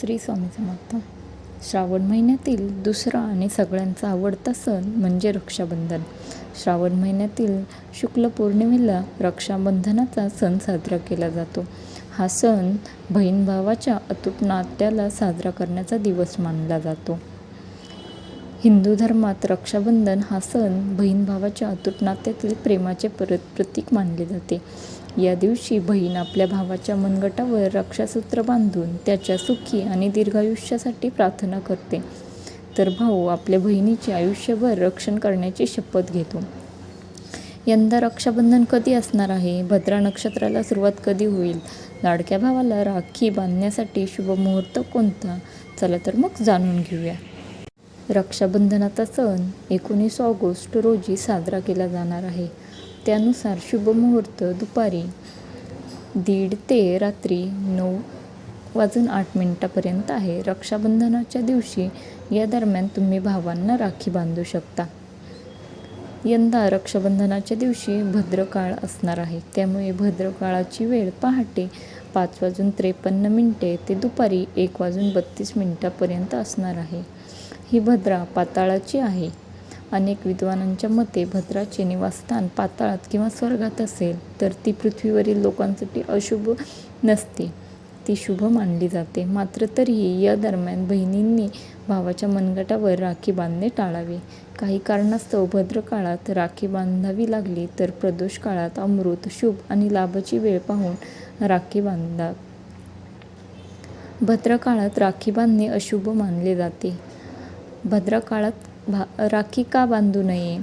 श्री स्वामी समर्थ. श्रावण महिन्यातील दुसरा आणि सगळ्यांचा आवडता सण म्हणजे रक्षाबंधन. श्रावण महिन्यातील शुक्ल पौर्णिमेला रक्षाबंधनाचा सण साजरा केला जातो. हा सण बहीण भावाच्या अतूट नात्याला साजरा करण्याचा दिवस मानला जातो. हिंदू धर्मात रक्षाबंधन हा सण बहीण भावाच्या अतूट नात्यातील प्रेमाचे परत प्रतीक मानले जाते. या दिवशी बहीण आपल्या भावाच्या मनगटावर रक्षासूत्र बांधून त्याच्या सुखी आणि दीर्घायुष्यासाठी प्रार्थना करते. तर भाऊ आपल्या बहिणीचे आयुष्यभर रक्षण करण्याची शपथ घेतो. यंदा रक्षाबंधन कधी असणार आहे? भद्रा नक्षत्राला सुरुवात कधी होईल? लाडक्या भावाला राखी बांधण्यासाठी शुभ मुहूर्त कोणता? चला तर मग जाणून घेऊया. रक्षाबंधनाचा सण एकोणीस ऑगस्ट रोजी साजरा केला जाणार आहे. त्यानुसार शुभ मुहूर्त दुपारी दीड ते रात्री नऊ वाजून आठ मिनिटापर्यंत आहे. रक्षाबंधनाच्या दिवशी या दरम्यान तुम्ही भावांना राखी बांधू शकता. यंदा रक्षाबंधनाच्या दिवशी भद्रकाळ असणार आहे. त्यामुळे भद्रकाळाची वेळ पहाटे पाच वाजून त्रेपन्न मिनिटे ते दुपारी एक वाजून बत्तीस मिनिटापर्यंत असणार आहे. ही भद्रा पाताळाची आहे. अनेक विद्वानांच्या मते भद्राचे निवासस्थान पाताळात किंवा स्वर्गात असेल तर ती पृथ्वीवरील लोकांसाठी अशुभ नसते. ती शुभ मानली जाते. मात्र तरीही या दरम्यान बहिणींनी भावाच्या मनगटावर राखी बांधणे टाळावे. काही कारणास्तव भद्रकाळात राखी बांधावी लागली तर प्रदोष काळात अमृत शुभ आणि लाभाची वेळ पाहून राखी बांधा. भद्रकाळात राखी बांधणे अशुभ मानले जाते. भद्रकाळात भा राखी का बांधू नये?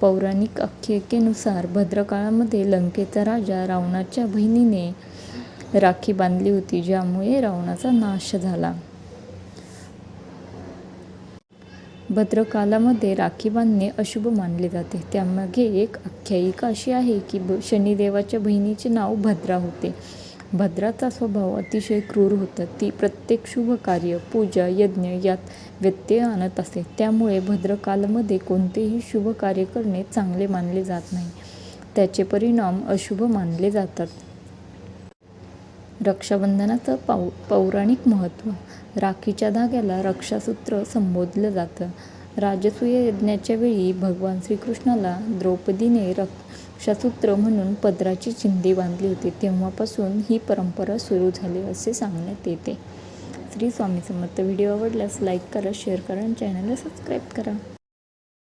पौराणिक आख्यायिकेनुसार भद्रकाळामध्ये लंकेचा राजा रावणाच्या बहिणीने राखी बांधली होती ज्यामुळे रावणाचा नाश झाला. भद्रकालामध्ये राखी बांधणे अशुभ मानले जाते. त्यामागे एक आख्यायिका अशी आहे की ब शनिदेवाच्या बहिणीचे नाव भद्रा होते. भद्राचा स्वभाव अतिशय क्रूर होता. ती प्रत्येक शुभ कार्य पूजा यज्ञ यात व्यत्यय आणत असे. त्यामुळे भद्रकालमध्ये कोणतेही शुभ कार्य करणे चांगले मानले जात नाही. त्याचे परिणाम अशुभ मानले जातात. रक्षाबंधनाचं पाऊ पौराणिक महत्त्व. राखीच्या धाग्याला रक्षासूत्र संबोधलं जातं. राजसूय यज्ञाच्या वेळी भगवान श्रीकृष्णाला द्रौपदीने रक्षासूत्र म्हणून पदराची चिंधी बांधली होती. तेव्हापासून ही परंपरा सुरू झाली असे सांगण्यात येते. श्री स्वामी समर्थ. व्हिडिओ आवडल्यास लाईक करा शेअर करा आणि चॅनलला सबस्क्राईब करा.